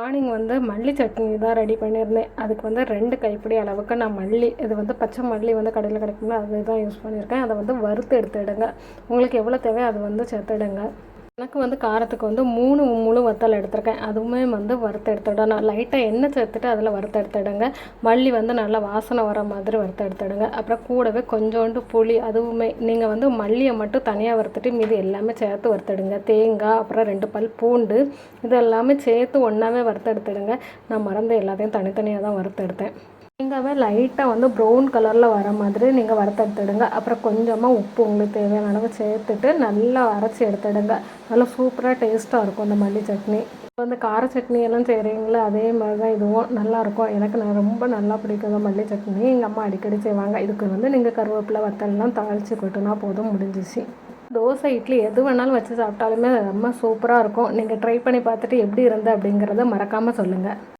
Morning வந்து மல்லி சட்னி தான் ரெடி பண்ணியிருந்தேன். அதுக்கு வந்து ரெண்டு கைப்பிடி அளவுக்கு நான் மல்லி இது வந்து பச்சை மல்லி வந்து கடையில் கிடைக்கும்ல அது தான் யூஸ் பண்ணியிருக்கேன். அதை வந்து வறுத்து எடுத்துடுங்க உங்களுக்கு எவ்வளோ தேவையோ அது வந்து சேர்த்துடுங்க எனக்கு வந்து காரத்துக்கு வந்து மூணு முழு வத்தல் எடுத்திருக்கேன். அதுவுமே வந்து வறுத்து எடுத்துவிட நான் லைட்டாக எண்ணெய் சேர்த்துட்டு அதில் வறுத்து எடுத்துடுங்க மல்லி வந்து நல்லா வாசனை வர மாதிரி வறுத்து எடுத்துடுங்க அப்புறம் கூடவே கொஞ்சோண்டு புளி அதுவுமே நீங்கள் வந்து மல்லியை மட்டும் தனியாக வறுத்துட்டு மீதி எல்லாமே சேர்த்து வறுத்துடுங்க. தேங்காய் அப்புறம் ரெண்டு பல் பூண்டு இது எல்லாமே சேர்த்து ஒன்றாவே வறுத்து எடுத்துடுங்க நான் மறந்து எல்லாத்தையும் தனித்தனியாக தான் வறுத்து எடுத்தேன் தேங்காவை லைட்டாக வந்து ப்ரௌன் கலரில் வர மாதிரி நீங்கள் வறுத்தெடுத்துடுங்க அப்புறம் கொஞ்சமாக உப்பு உங்களுக்கு தேவையான அளவு சேர்த்துட்டு நல்லா அரைச்சி எடுத்துடுங்க. நல்லா சூப்பராக டேஸ்ட்டாக இருக்கும் இந்த மல்லி சட்னி. இப்போ வந்து கார சட்னி எல்லாம் செய்கிறீங்களா அதே மாதிரி தான் இதுவும் நல்லாயிருக்கும் எனக்கு நான் ரொம்ப நல்லா பிடிக்கும் இந்த மல்லி சட்னி. எங்கள் அம்மா அடிக்கடி செய்வாங்க. இதுக்கு வந்து நீங்கள் கருவேப்பிலை வத்தல்லாம் தாளித்து கொட்டினா போதும் முடிஞ்சிச்சு. தோசை இட்லி எது வேணாலும் வச்சு சாப்பிட்டாலுமே ரொம்ப சூப்பராக இருக்கும். நீங்கள் ட்ரை பண்ணி பார்த்துட்டு எப்படி இருந்தது அப்படிங்கிறத மறக்காமல் சொல்லுங்கள்